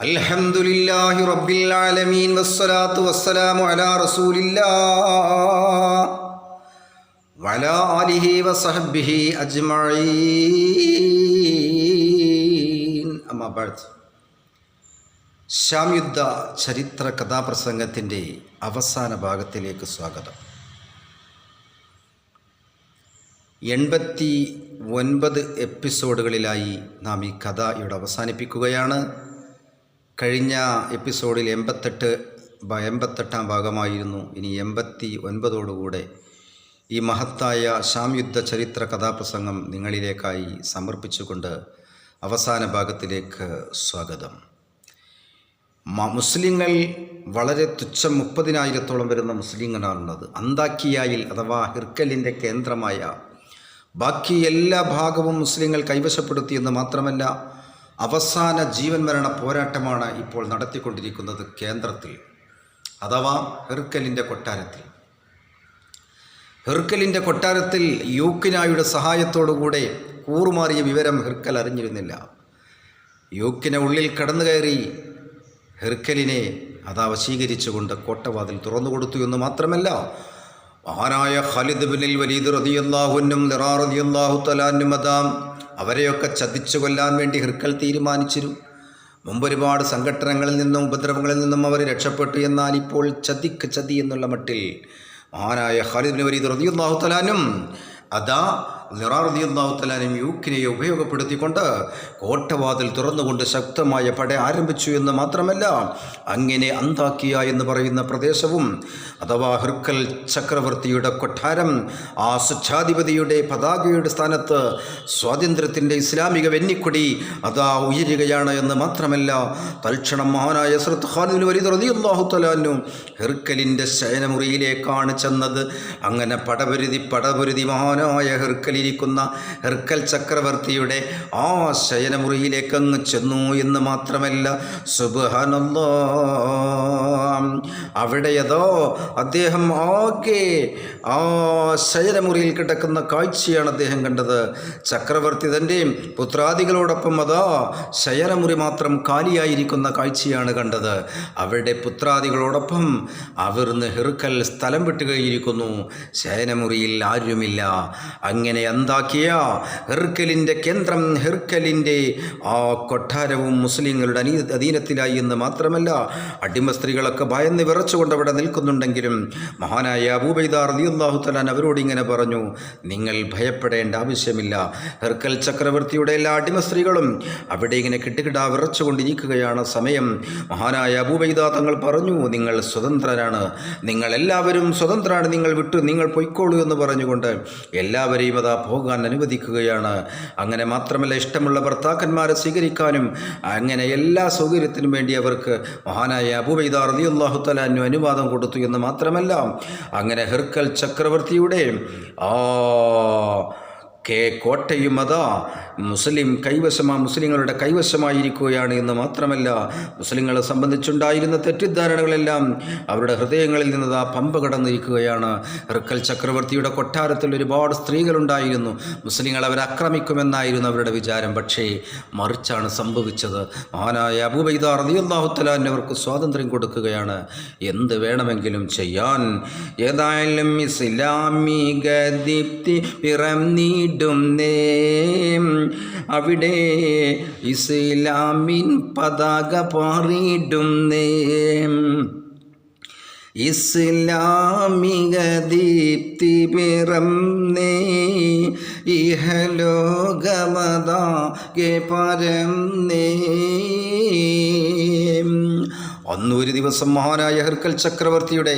الحمد لله رب العالمين والصلاة والسلام على رسول الله وعلى آله وصحبه أجمعين أما بعد ശ്യാംയുദ്ധ ചരിത്ര കഥാപ്രസംഗത്തിൻ്റെ അവസാന ഭാഗത്തിലേക്ക് സ്വാഗതം എൺപത്തി ഒൻപത് എപ്പിസോഡുകളിലായി നാം ഈ കഥ ഇവിടെ അവസാനിപ്പിക്കുകയാണ് കഴിഞ്ഞ എപ്പിസോഡിൽ എൺപത്തെട്ട് എൺപത്തെട്ടാം ഭാഗമായിരുന്നു. ഇനി എൺപത്തി ഒൻപതോടുകൂടെ ഈ മഹത്തായ ശാംയുദ്ധ ചരിത്ര കഥാപ്രസംഗം നിങ്ങളിലേക്കായി സമർപ്പിച്ചുകൊണ്ട് അവസാന ഭാഗത്തിലേക്ക് സ്വാഗതം. മുസ്ലിങ്ങൾ വളരെ തുച്ഛം മുപ്പതിനായിരത്തോളം വരുന്ന മുസ്ലിങ്ങളാണുള്ളത്. അന്താക്കിയായിൽ അഥവാ ഹിർക്കലിന്റെ കേന്ദ്രമായ ബാക്കി എല്ലാ ഭാഗവും മുസ്ലിങ്ങൾ കൈവശപ്പെടുത്തിയെന്ന് മാത്രമല്ല അവസാന ജീവൻ മരണ പോരാട്ടമാണ് ഇപ്പോൾ നടത്തിക്കൊണ്ടിരിക്കുന്നത് കേന്ദ്രത്തിൽ അഥവാ ഹെർക്കലിന്റെ കൊട്ടാരത്തിൽ. ഹെർക്കലിന്റെ കൊട്ടാരത്തിൽ യൂക്കിനായുടെ സഹായത്തോടുകൂടെ കൂറുമാറിയ വിവരം ഹെർക്കൽ അറിഞ്ഞിരുന്നില്ല. യൂക്കിനെ ഉള്ളിൽ കടന്നു കയറി ഹെർക്കലിനെ അതാ വശീകരിച്ചുകൊണ്ട് കോട്ടവാതിൽ തുറന്നു കൊടുത്തു എന്ന് മാത്രമല്ല മഹാനായ ഖലിദ് ബിനിൽ വലീദ് റതിയല്ലാഹുനും നിറാ റതിയല്ലാഹു തലാനും അതാം അവരെയൊക്കെ ചതിച്ചു കൊല്ലാൻ വേണ്ടി ഹിർക്കൽ തീരുമാനിച്ചിരുന്നു മുമ്പൊരുപാട് സംഘടനകളിൽ നിന്നും ഉപദ്രവങ്ങളിൽ നിന്നും അവർ രക്ഷപ്പെട്ടു എന്നാൽ ഇപ്പോൾ ചതിക്ക് ചതി എന്നുള്ള മട്ടിൽ മഹാനായ ഖാലിദ് വലീദ് റളിയല്ലാഹു തലാനും അതാ നിറാർദിയുള്ളാഹുത്തലാനും യൂക്കിനെയെ ഉപയോഗപ്പെടുത്തിക്കൊണ്ട് കോട്ടവാതിൽ തുറന്നുകൊണ്ട് ശക്തമായ പട ആരംഭിച്ചു എന്ന് മാത്രമല്ല അങ്ങനെ അന്താക്കിയ എന്ന് പറയുന്ന പ്രദേശവും അഥവാ ഹൃക്കൽ ചക്രവർത്തിയുടെ കൊട്ടാരം ആ സ്വച്ഛാധിപതിയുടെ പതാകയുടെ സ്ഥാനത്ത് സ്വാതന്ത്ര്യത്തിന്റെ ഇസ്ലാമിക വെന്നിക്കൊടി അതാ ഉയരുകയാണ് എന്ന് മാത്രമല്ല തൽക്ഷണം മഹാനായ സൃത്ത് ഖാലിന് വലിയ റതിയുള്ളാഹുത്തലാനും ഹെർക്കലിന്റെ ശയനമുറിയിലേക്കാണ് ചെന്നത്. അങ്ങനെ പടപരുതി പടപരുതി മഹാനായ ഹെർക്കലിരിക്കുന്ന ഹെർക്കൽ ചക്രവർത്തിയുടെ ആ ശയനമുറിയിലേക്ക് അങ്ങ് ചെന്നു എന്ന് മാത്രമല്ല അവിടെ ഏതോ അദ്ദേഹം ആകെ ആ ശയനമുറിയിൽ കിടക്കുന്ന കാഴ്ചയാണ് അദ്ദേഹം കണ്ടത്. ചക്രവർത്തി തന്റെ പുത്രാദികളോടൊപ്പം അതാ ശയനമുറി മാത്രം കാലിയായിരിക്കുന്ന കാഴ്ചയാണ് കണ്ടത്. അവരുടെ പുത്രാദികളോടൊപ്പം അവിർന്ന് ഹെറുക്കൽ സ്ഥലം വിട്ടുകഴിഞ്ഞിരിക്കുന്നു. ശയനമുറിയിൽ ആരുമില്ല. അങ്ങനെ എന്താക്കിയ? ഹെർക്കലിന്റെ കേന്ദ്രം ഹെർക്കലിന്റെ ആ കൊട്ടാരവും മുസ്ലിങ്ങളുടെ അനീ അധീനത്തിലായി എന്ന് മാത്രമല്ല അടിമ സ്ത്രീകളൊക്കെ ഭയന്ന് വിറച്ചുകൊണ്ട് അവിടെ നിൽക്കുന്നുണ്ടെങ്കിലും മഹാനായ അബൂബൈദാർ റളിയല്ലാഹു തലാൻ അവരോട് ഇങ്ങനെ പറഞ്ഞു നിങ്ങൾ ഭയപ്പെടേണ്ട ആവശ്യമില്ല. ഹെർക്കൽ ചക്രവർത്തിയുടെ എല്ലാ അടിമ സ്ത്രീകളും അവിടെ ഇങ്ങനെ കിട്ടുകിടാ വിറച്ചുകൊണ്ടിരിക്കുകയാണ് സമയം. മഹാനായ അബൂബൈദ തങ്ങൾ പറഞ്ഞു നിങ്ങൾ സ്വതന്ത്രരാണ്. നിങ്ങൾ എല്ലാവരും സ്വതന്ത്രരാണ് നിങ്ങൾ വിട്ടു നിങ്ങൾ പൊയ്ക്കോളൂ എന്ന് പറഞ്ഞുകൊണ്ട് എല്ലാവരെയും അതാ പോകാൻ അനുവദിക്കുകയാണ്. അങ്ങനെ മാത്രമല്ല ഇഷ്ടമുള്ള ഭർത്താക്കന്മാരെ സ്വീകരിക്കാനും അങ്ങനെ എല്ലാ സൗകര്യത്തിനും വേണ്ടി അവർക്ക് മഹാനായ അബൂബൈദ റളിയല്ലാഹു തലാനു അനുവാദം കൊടുത്തു എന്ന് മാത്രമല്ല അങ്ങനെ ഹെർക്കൽ ചക്രവർത്തിയുടെ ആ കെ കോട്ടയും അതാ. മുസ്ലിം കൈവശമാ മുസ്ലിങ്ങളുടെ കൈവശമായിരിക്കുകയാണ് എന്ന് മാത്രമല്ല മുസ്ലിങ്ങളെ സംബന്ധിച്ചുണ്ടായിരുന്ന തെറ്റിദ്ധാരണകളെല്ലാം അവരുടെ ഹൃദയങ്ങളിൽ നിന്ന് ആ പമ്പ കടന്നിരിക്കുകയാണ്. റിക്കൽ ചക്രവർത്തിയുടെ കൊട്ടാരത്തിൽ ഒരുപാട് സ്ത്രീകളുണ്ടായിരുന്നു. മുസ്ലിങ്ങൾ അവരെ ആക്രമിക്കുമെന്നായിരുന്നു അവരുടെ വിചാരം. പക്ഷേ മറിച്ചാണ് സംഭവിച്ചത്. മഹാനായ അബൂബൈദ റളിയല്ലാഹുത്തലാൻ അവർക്ക് സ്വാതന്ത്ര്യം കൊടുക്കുകയാണ്. എന്ത് വേണമെങ്കിലും ചെയ്യാൻ. ഏതായാലും ഇസ്ലാമിക ദീപ്തി പിറന്നീടും നേ. അവിടെ ഇസ്ലാമിൻ പതാക പാറിയിടും നേ. ഇസ്ലാമിക ദീപ്തി പിറന്നേ പരം പരന്നേ അന്ന് ഒരു ദിവസം മഹാനായ ഹെർക്കൽ ചക്രവർത്തിയുടെ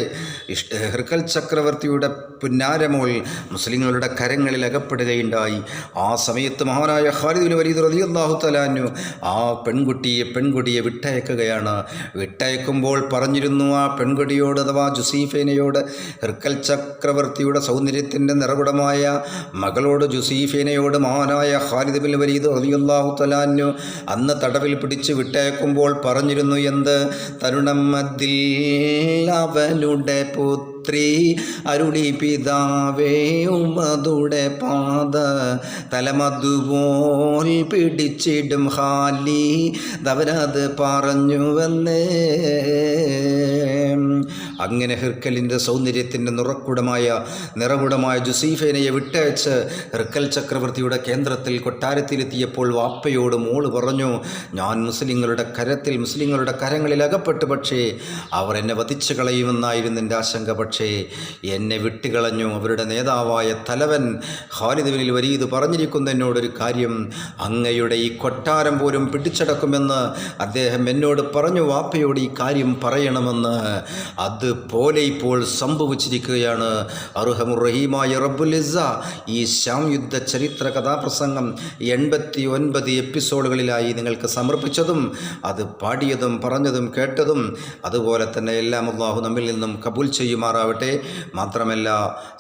ഹെർക്കൽ ചക്രവർത്തിയുടെ പുന്നാരമോൾ മുസ്ലിങ്ങളുടെ കരങ്ങളിൽ അകപ്പെടുകയുണ്ടായി. ആ സമയത്ത് മഹാനായ ഖാലിദുൽ വലീദ് റളിയല്ലാഹു തലാനു ആ പെൺകുട്ടിയെ പെൺകുട്ടിയെ വിട്ടയക്കുകയാണ്. വിട്ടയക്കുമ്പോൾ പറഞ്ഞിരുന്നു ആ പെൺകുട്ടിയോട് അഥവാ ജുസീഫേനയോട് ഹെർക്കൽ ചക്രവർത്തിയുടെ സൗന്ദര്യത്തിന്റെ നിറകുടമായ മകളോട് ജുസീഫേനയോട് മഹാനായ ഖാലിദ് ബിൻ വലീദ് റളിയല്ലാഹു തലാനു അന്ന് തടവിൽ പിടിച്ച് വിട്ടയക്കുമ്പോൾ പറഞ്ഞിരുന്നു എന്ത്? തരുണം മതിൽ അവനുടെ പുത്ര. അരുളി പിതാവേ ഉമതുടെ പാത. തലമതുപോൽ പിടിച്ചിടും ഹാലി. ദവനത് പറഞ്ഞുവെന്നേ. അങ്ങനെ ഹിർക്കലിന്റെ സൗന്ദര്യത്തിന്റെ നിറക്കുടമായ നിറകുടമായ ജുസീഫേനയെ വിട്ടയച്ച് ഹിർക്കൽ ചക്രവർത്തിയുടെ കേന്ദ്രത്തിൽ കൊട്ടാരത്തിലെത്തിയപ്പോൾ വാപ്പയോട് മോൾ പറഞ്ഞു ഞാൻ മുസ്ലിങ്ങളുടെ കരത്തിൽ മുസ്ലിങ്ങളുടെ കരങ്ങളിൽ അകപ്പെട്ടു പക്ഷേ അവർ എന്നെ വധിച്ചു കളയുമെന്നായിരുന്നു എന്റെ ആശങ്ക. പക്ഷേ എന്നെ വിട്ടുകളഞ്ഞു. അവരുടെ നേതാവായ തലവൻ ഖാലിദ് ബിനിൽ വരീദ് പറഞ്ഞിരിക്കുന്ന എന്നോടൊരു കാര്യം അങ്ങയുടെ ഈ കൊട്ടാരം പോലും പിടിച്ചടക്കുമെന്ന് അദ്ദേഹം എന്നോട് പറഞ്ഞു. വാപ്പയോട് ഈ കാര്യം പറയണമെന്ന്. അതുപോലെ ഇപ്പോൾ സംഭവിച്ചിരിക്കുകയാണ്. അർഹമുറഹീമായ റബ്ബുലിസ ഈ ശ്യാം യുദ്ധ ചരിത്ര കഥാപ്രസംഗം എൺപത്തി ഒൻപത് എപ്പിസോഡുകളിലായി നിങ്ങൾക്ക് സമർപ്പിച്ചതും അത് പാടിയതും പറഞ്ഞതും കേട്ടതും അതുപോലെ തന്നെ എല്ലാം അള്ളാഹു നമ്മിൽ നിന്നും കബൂൽ ചെയ്യുമാറാവട്ടെ. മാത്രമല്ല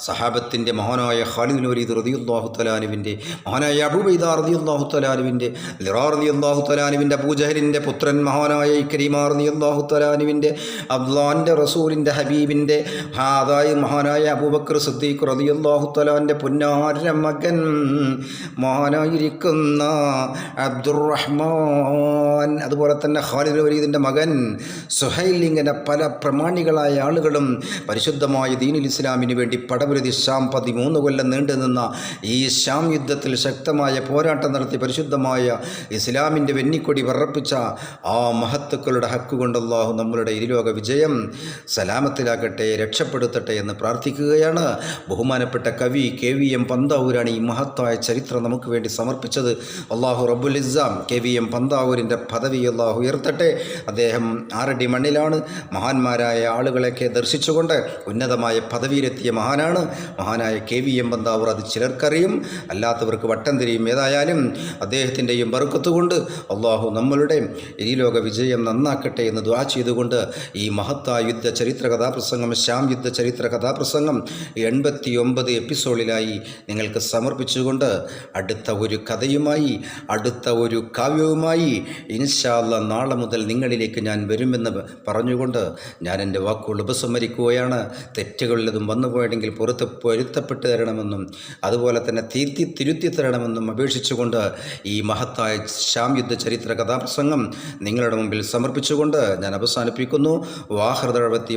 സഹാബത്തിന്റെ മഹാനായ ഖാലിദ് വരീദ് റതിയുല്ലാഹു തലാനുവിന്റെ മഹാനായ അബുബൈദ റതിയുല്ലാഹു തലാനുവിന്റെ ലിറാ റതിയുല്ലാഹു തലാനുവിന്റെ അബൂജഹലിന്റെ പുത്രൻ മഹാനായ കരീമാ റതിയുല്ലാഹു തലാനുവിന്റെ അബ്ദുല്ലാന്റെ റസൂലിന്റെ ഹബീബിന്റെ ഹാദായി മഹാനായ അബൂബക്കർ സുദ്ദീഖ് റതിയുല്ലാഹു തലാന്റെ പുന്നാര മകൻ മഹാനായിരിക്കുന്ന അബ്ദുറഹ്മാൻ അതുപോലെ തന്നെ ഖാലിദ് വരീദിന്റെ മകൻ സുഹൈൽ ഇങ്ങനെ പല പ്രമാണികളായ ആളുകളും പരിശുദ്ധമായ ദീനുൽ ഇസ്ലാമിന് വേണ്ടി പടപുരതി ഷാം പതിമൂന്ന് കൊല്ലം നീണ്ടുനിന്ന ഈ ഷാം യുദ്ധത്തിൽ ശക്തമായ പോരാട്ടം നടത്തി പരിശുദ്ധമായ ഇസ്ലാമിന്റെ വെന്നിക്കൊടി പറപ്പിച്ച ആ മഹത്തുക്കളുടെ ഹക്കുകൊണ്ടല്ലാഹു നമ്മളുടെ ഇരുലോക വിജയം സലാമത്തിലാക്കട്ടെ രക്ഷപ്പെടുത്തട്ടെ എന്ന് പ്രാർത്ഥിക്കുകയാണ്. ബഹുമാനപ്പെട്ട കവി കെ വി എം പന്താവൂരാണ് ഈ മഹത്തായ ചരിത്രം നമുക്ക് വേണ്ടി സമർപ്പിച്ചത്. അള്ളാഹു റബ്ബുൽ ഇസ്സാം കെ വി എം പന്താവൂരിന്റെ പദവി അള്ളാഹു ഉയർത്തട്ടെ. അദ്ദേഹം ആറടി മണ്ണിലാണ്. മഹാന്മാരായ ആളുകളെയൊക്കെ ദർശിച്ചുകൊണ്ട് ഉന്നതമായ പദവിയിലെത്തിയ മഹാനാണ്. മഹാനായ കെ വി എം പന്താവൂർ അത് ചിലർക്കറിയും. അല്ലാത്തവർക്ക് വട്ടം തിരിയും ഏതായാലും അദ്ദേഹത്തിന്റെയും ബറുക്കത്തുകൊണ്ട് അള്ളാഹു നമ്മളുടെ ഈ ലോക വിജയം നന്നാക്കട്ടെ എന്ന് ദ്വാ ചെയ്തുകൊണ്ട് ഈ മഹത്തായ യുദ്ധ ചരിത്ര കഥാപ്രസംഗം ശ്യാം യുദ്ധ ചരിത്ര കഥാപ്രസംഗം എൺപത്തി ഒമ്പത് എപ്പിസോഡിലായി നിങ്ങൾക്ക് സമർപ്പിച്ചുകൊണ്ട് അടുത്ത ഒരു കഥയുമായി അടുത്ത ഒരു കാവ്യവുമായി ഇൻഷാല്ല നാളെ മുതൽ നിങ്ങളിലേക്ക് ഞാൻ വരുമെന്ന് പറഞ്ഞുകൊണ്ട് ഞാൻ എന്റെ വാക്കുകൾ ഉപസംഹരിക്കുകയാണ്. തെറ്റുകളിലതും വന്നുപോയെങ്കിൽ പുറത്ത് പൊരുത്തപ്പെട്ട് തരണമെന്നും അതുപോലെ തന്നെ തിരുത്തി തിരുത്തി തരണമെന്നും അപേക്ഷിച്ചുകൊണ്ട് ഈ മഹത്തായ ശ്യാം യുദ്ധ ചരിത്ര കഥാപ്രസംഗം നിങ്ങളുടെ മുമ്പിൽ സമർപ്പിച്ചുകൊണ്ട് ഞാൻ അവസാനിപ്പിക്കുന്നു. വാഹൃദഴവത്തി